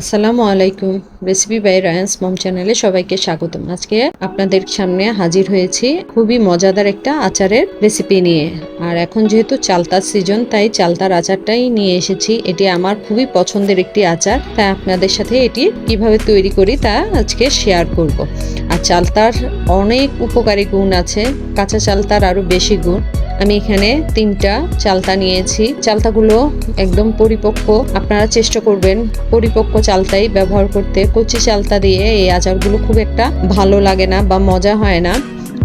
আসসালামু আলাইকুম। Recipe by Ryans মম চ্যানেলে সবাইকে স্বাগতম। আজকে আপনাদের সামনে হাজির হয়েছি খুবই মজাদার একটা আচারের রেসিপি নিয়ে। আর এখন যেহেতু চালতার সিজন তাই চালতার আচারটাই নিয়ে এসেছি। এটি আমার খুবই পছন্দের একটি আচার। তাই আপনাদের সাথে এটি কীভাবে তৈরি করি তা আজকে শেয়ার করব। আর চালতার অনেক উপকারী গুণ আছে। কাঁচা চালতার আরও বেশি গুণ। আমি এখানে তিনটা চালতা নিয়েছি। চালতাগুলো একদম পরিপক্ক। আপনারা চেষ্টা করবেন পরিপক্ক চালতাই ব্যবহার করতে। কচি চালতা দিয়ে এই আচারগুলো খুব একটা ভালো লাগে না বা মজা হয় না।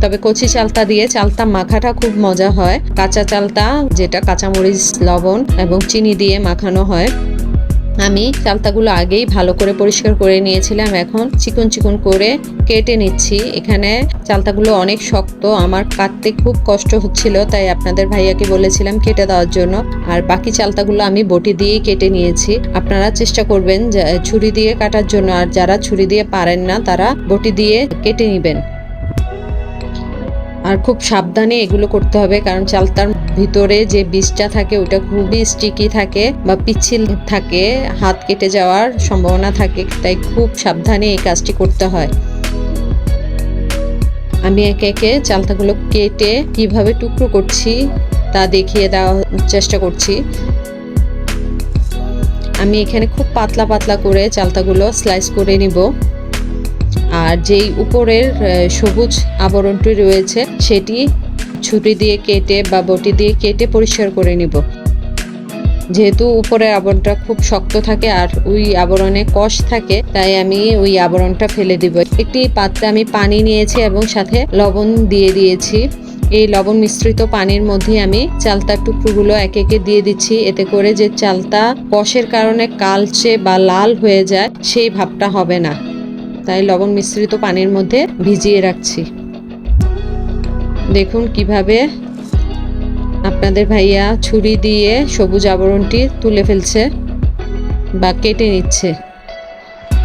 তবে কচি চালতা দিয়ে চালতা মাখাটা খুব মজা হয়। কাঁচা চালতা, যেটা কাঁচামরিচ, লবণ এবং চিনি দিয়ে মাখানো হয়। আমি চালতাগুলো আগেই ভালো করে পরিষ্কার করে নিয়েছিলাম। এখন চিকন চিকন করে কেটে নিচ্ছি। এখানে চালতাগুলো অনেক শক্ত। আমার কাটতে খুব কষ্ট হচ্ছিল, তাই আপনাদের ভাইয়াকে বলেছিলাম কেটে দেওয়ার জন্য। আর বাকি চালতাগুলো আমি বটি দিয়েই কেটে নিয়েছি। আপনারা চেষ্টা করবেন ছুরি দিয়ে কাটার জন্য। আর যারা ছুরি দিয়ে পারেন না, তারা বটি দিয়ে কেটে নেবেন। আর খুব সাবধানে এগুলো করতে হবে, কারণ চালতার ভিতরে যে বীজটা থাকে ওটা খুবই স্টিকি থাকে বা পিচ্ছিল থাকে, হাত কেটে যাওয়ার সম্ভাবনা থাকে, তাই খুব সাবধানে এই কাজটি করতে হয়। আমি একে একে চালতাগুলো কেটে কীভাবে টুকরো করছি তা দেখিয়ে দেওয়ার চেষ্টা করছি। আমি এখানে খুব পাতলা পাতলা করে চালতাগুলো স্লাইস করে নিব। আর যেই উপরের সবুজ আবরণটি রয়েছে, সেটি ছুরি দিয়ে কেটে বা বটি দিয়ে কেটে পরিষ্কার করে নিব। যেহেতু উপরের আবরণটা খুব শক্ত থাকে আর ওই আবরণে কষ থাকে, তাই আমি ওই আবরণটা ফেলে দিব। একটি পাত্রে আমি পানি নিয়েছি এবং সাথে লবণ দিয়ে দিয়েছি। এই লবণ মিশ্রিত পানির মধ্যে আমি চালতার টুকরোগুলো এক একে দিয়ে দিচ্ছি। এতে করে যে চালতা কষের কারণে কালচে বা লাল হয়ে যায়, সেই ভাবটা হবে না। তাই লবণ মিশ্রিত পানির মধ্যে ভিজিয়ে রাখছি। দেখুন কীভাবে আপনাদের ভাইয়া ছুরি দিয়ে সবুজ আবরণটি তুলে ফেলছে বা কেটে নিচ্ছে।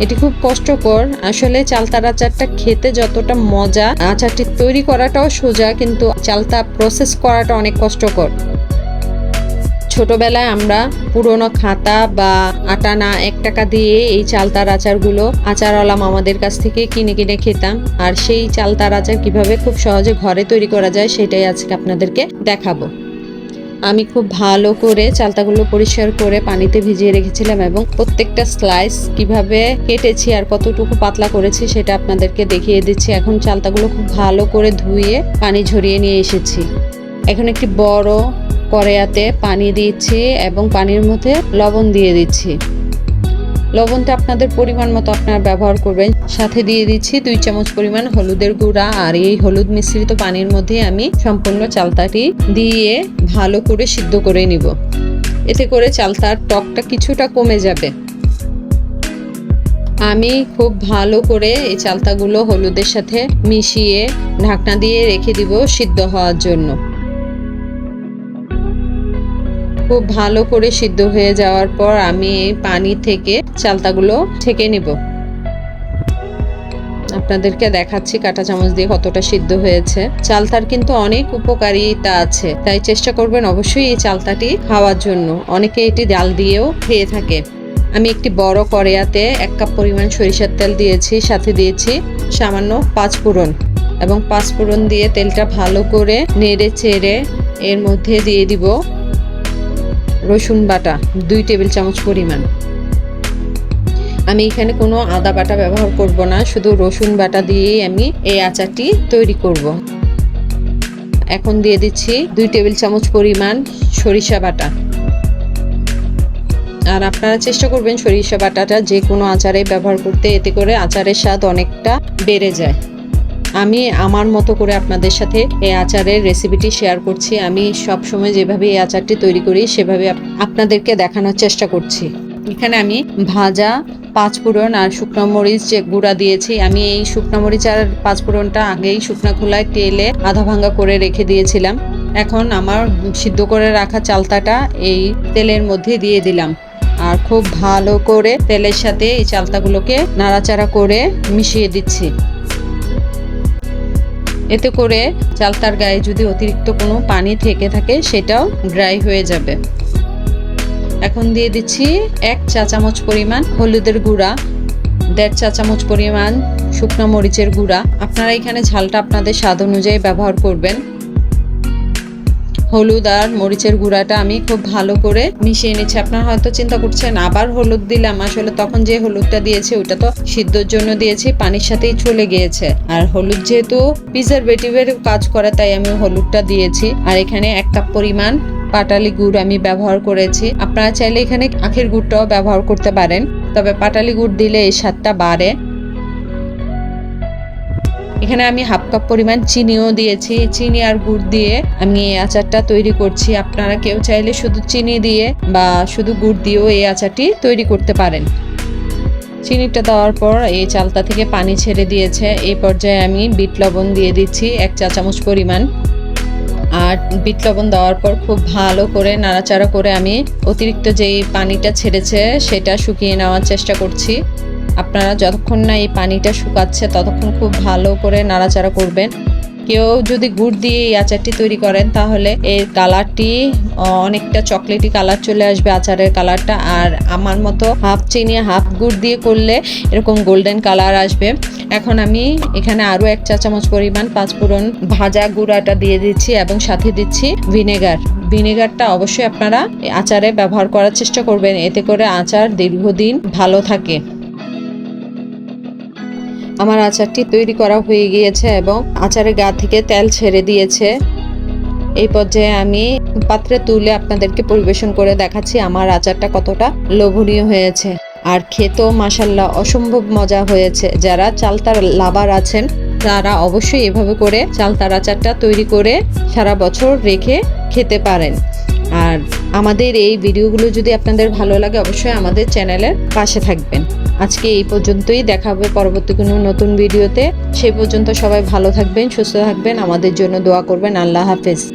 এটি খুব কষ্টকর। আসলে চালতার আচারটা খেতে যতটা মজা, আচারটি তৈরি করাটাও সোজা, কিন্তু চালতা প্রসেস করাটা অনেক কষ্টকর। ছোটবেলায় আমরা পুরনো খাতা বা আটানা এক টাকা দিয়ে এই চালতার আচারগুলো আচারওয়ালা মামাদের কাছ থেকে কিনে কিনে খেতাম। আর সেই চালতার আচার কীভাবে খুব সহজে ঘরে তৈরি করা যায় সেটাই আজকে আপনাদেরকে দেখাবো। আমি খুব ভালো করে চালতাগুলো পরিষ্কার করে পানিতে ভিজিয়ে রেখেছিলাম এবং প্রত্যেকটা স্লাইস কীভাবে কেটেছি আর কতটুকু পাতলা করেছি সেটা আপনাদেরকে দেখিয়ে দিচ্ছি। এখন চালতাগুলো খুব ভালো করে ধুয়ে পানি ঝরিয়ে নিয়ে এসেছি। এখন একটি বড় কড়াইয়াতে পানি দিচ্ছি এবং পানির মধ্যে লবণ দিয়ে দিচ্ছি। লবণটা আপনাদের পরিমাণ মতো আপনারা ব্যবহার করবেন। সাথে দিয়ে দিচ্ছি দুই চামচ পরিমাণ হলুদের গুঁড়া আর এই হলুদ মিশ্রিত পানির মধ্যে আমি সম্পূর্ণ চালতাটি দিয়ে ভালো করে সিদ্ধ করে নিব। এতে করে চালতার টকটা কিছুটা কমে যাবে। আমি খুব ভালো করে এই চালতাগুলো হলুদের সাথে মিশিয়ে ঢাকনা দিয়ে রেখে দিব সিদ্ধ হওয়ার জন্য। খুব ভালো করে সিদ্ধ হয়ে যাওয়ার পর আমি পানি থেকে চালতাগুলো ছেঁকে নিব। আপনাদেরকে দেখাচ্ছি কাঁটা চামচ দিয়ে কতটা সিদ্ধ হয়েছে। চালতার কিন্তু অনেক উপকারিতা আছে, তাই চেষ্টা করবেন অবশ্যই এই চালতাটি খাওয়ার জন্য। অনেকে এটি ডাল দিয়েও খেয়ে থাকে। আমি একটি বড় কড়াইয়াতে এক কাপ পরিমাণ সরিষার তেল দিয়েছি, সাথে দিয়েছি সামান্য পাঁচ ফোড়ন এবং পাঁচ ফোড়ন দিয়ে তেলটা ভালো করে নেড়ে চেড়ে এর মধ্যে দিয়ে দিব রসুন বাটা, দুই টেবিল চামচ পরিমাণ। আমি এখানে কোনো আদা বাটা ব্যবহার করব না, শুধু রসুন বাটা দিয়েই আমি এই আচারটি তৈরি করব। এখন দিয়ে দিচ্ছি দুই টেবিল চামচ পরিমাণ সরিষা বাটা। আর আপনারা চেষ্টা করবেন সরিষা বাটাটা যে কোনো আচারে ব্যবহার করতে, এতে করে আচারের স্বাদ অনেকটা বেড়ে যায়। আমি আমার মতো করে আপনাদের সাথে এই আচারের রেসিপিটি শেয়ার করছি। আমি সব সময় যেভাবে এই আচারটি তৈরি করি, সেভাবে আপনাদেরকে দেখানোর চেষ্টা করছি। এখানে আমি ভাজা পাঁচফোড়ন আর শুকনো মরিচ যে গুঁড়া দিয়েছি, আমি এই শুকনো মরিচ আর পাঁচফোড়নটা আগেই শুকনো খোলায় তেলে আধা ভাঙ্গা করে রেখে দিয়েছিলাম। এখন আমার সিদ্ধ করে রাখা চালতাটা এই তেলের মধ্যে দিয়ে দিলাম। আর খুব ভালো করে তেলের সাথে এই চালতাগুলোকে নাড়াচাড়া করে মিশিয়ে দিচ্ছি। এতে করে চালতার গায়ে যদি অতিরিক্ত কোনো পানি থেকে থাকে, সেটাও ড্রাই হয়ে যাবে। এখন দিয়ে দিচ্ছি এক চা চামচ পরিমাণ হলুদের গুঁড়া, দেড় চা চামচ পরিমাণ শুকনো মরিচের গুঁড়া। আপনারা এখানে ঝালটা আপনাদের স্বাদ অনুযায়ী ব্যবহার করবেন। হলুদ আর মরিচের গুঁড়াটা আমি খুব ভালো করে মিশিয়ে নিচ্ছি। আপনারা হয়তো চিন্তা করছেন, আবার হলুদ দিলাম। আসলে তখন যে হলুদটা দিয়েছি, ওটা তো সিদ্ধর জন্য দিয়েছি, পানির সাথেই চলে গিয়েছে। আর হলুদ যেহেতু প্রিজারভেটিভের কাজ করে, তাই আমি হলুদটা দিয়েছি। আর এখানে এক কাপ পরিমাণ পাটালি গুড় আমি ব্যবহার করেছি। আপনারা চাইলে এখানে আখের গুড়টাও ব্যবহার করতে পারেন। তবে পাটালি গুড় দিলে এই স্বাদটা বাড়ে। এখানে আমি হাফ কাপ পরিমাণ চিনিও দিয়েছি। চিনি আর গুড় দিয়ে আমি এই আচারটা তৈরি করছি। আপনারা কেউ চাইলে শুধু চিনি দিয়ে বা শুধু গুড় দিয়েও এই আচারটি তৈরি করতে পারেন। চিনিটা দেওয়ার পর এই চালতা থেকে পানি ছেড়ে দিয়েছে। এই পর্যায়ে আমি বিট লবণ দিয়ে দিচ্ছি এক চা চামচ পরিমাণ। আর বিট লবণ দেওয়ার পর খুব ভালো করে নাড়াচাড়া করে আমি অতিরিক্ত যেই পানিটা ছেড়েছে সেটা শুকিয়ে নেওয়ার চেষ্টা করছি। আপনারা যতক্ষণ না এই পানিটা শুকাচ্ছে, ততক্ষণ খুব ভালো করে নাড়াচাড়া করবেন। কেউ যদি গুড় দিয়ে এই আচারটি তৈরি করেন, তাহলে এর কালারটি অনেকটা চকলেটি কালার চলে আসবে আচারের কালারটা। আর আমার মতো হাফ চিনি, হাফ গুড় দিয়ে করলে এরকম গোল্ডেন কালার আসবে। এখন আমি এখানে আরও এক চা চামচ পরিমাণ পাঁচফোড়ন ভাজা গুঁড়াটা দিয়ে দিচ্ছি এবং সাথে দিচ্ছি ভিনেগার। ভিনেগারটা অবশ্যই আপনারা আচারে ব্যবহার করার চেষ্টা করবেন, এতে করে আচার দীর্ঘদিন ভালো থাকে। আমার আচারটি তৈরি করা হয়ে গিয়েছে এবং আচারের গা থেকে তেল ছেড়ে দিয়েছে। এই পর্যায়ে আমি পাত্রে তুলে আপনাদেরকে পরিবেশন করে দেখাচ্ছি আমার আচারটা কতটা লোভনীয় হয়েছে। আর খেতেও মাসাল্লাহ অসম্ভব মজা হয়েছে। যারা চালতার লাভার আছেন, তারা অবশ্যই এভাবে করে চালতার আচারটা তৈরি করে সারা বছর রেখে খেতে পারেন। আর আমাদের এই ভিডিওগুলো যদি আপনাদের ভালো লাগে, অবশ্যই আমাদের চ্যানেলের পাশে থাকবেন। আজকে এই পর্যন্তই। দেখা হবে পরবর্তী কোনো নতুন ভিডিওতে। সেই পর্যন্ত সবাই ভালো থাকবেন, সুস্থ থাকবেন। আমাদের জন্য দোয়া করবেন। আল্লাহ হাফেজ।